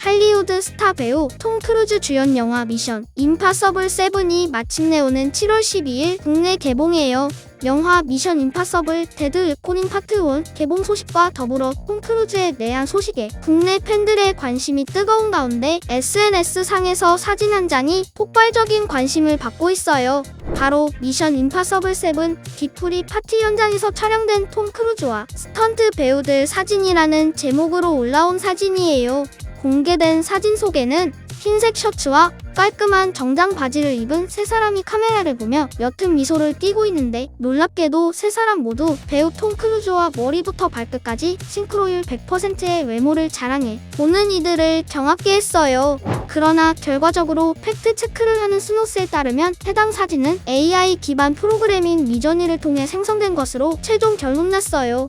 할리우드 스타 배우 톰 크루즈 주연 영화 미션 임파서블 7이 마침내 오는 7월 12일 국내 개봉해요. 영화 미션 임파서블 데드 레코닝 파트 1 개봉 소식과 더불어 톰 크루즈의 내한 소식에 국내 팬들의 관심이 뜨거운 가운데 SNS 상에서 사진 한 장이 폭발적인 관심을 받고 있어요. 바로 미션 임파서블 7 뒤풀이 파티 현장에서 촬영된 톰 크루즈와 스턴트 배우들 사진이라는 제목으로 올라온 사진이에요. 공개된 사진 속에는 흰색 셔츠와 깔끔한 정장 바지를 입은 세 사람이 카메라를 보며 옅은 미소를 띠고 있는데 놀랍게도 세 사람 모두 배우 톰 크루즈와 머리부터 발끝까지 싱크로율 100%의 외모를 자랑해 보는 이들을 경악게 했어요. 그러나 결과적으로 팩트 체크를 하는 스노스에 따르면 해당 사진은 AI 기반 프로그래밍 미저니를 통해 생성된 것으로 최종 결론 났어요.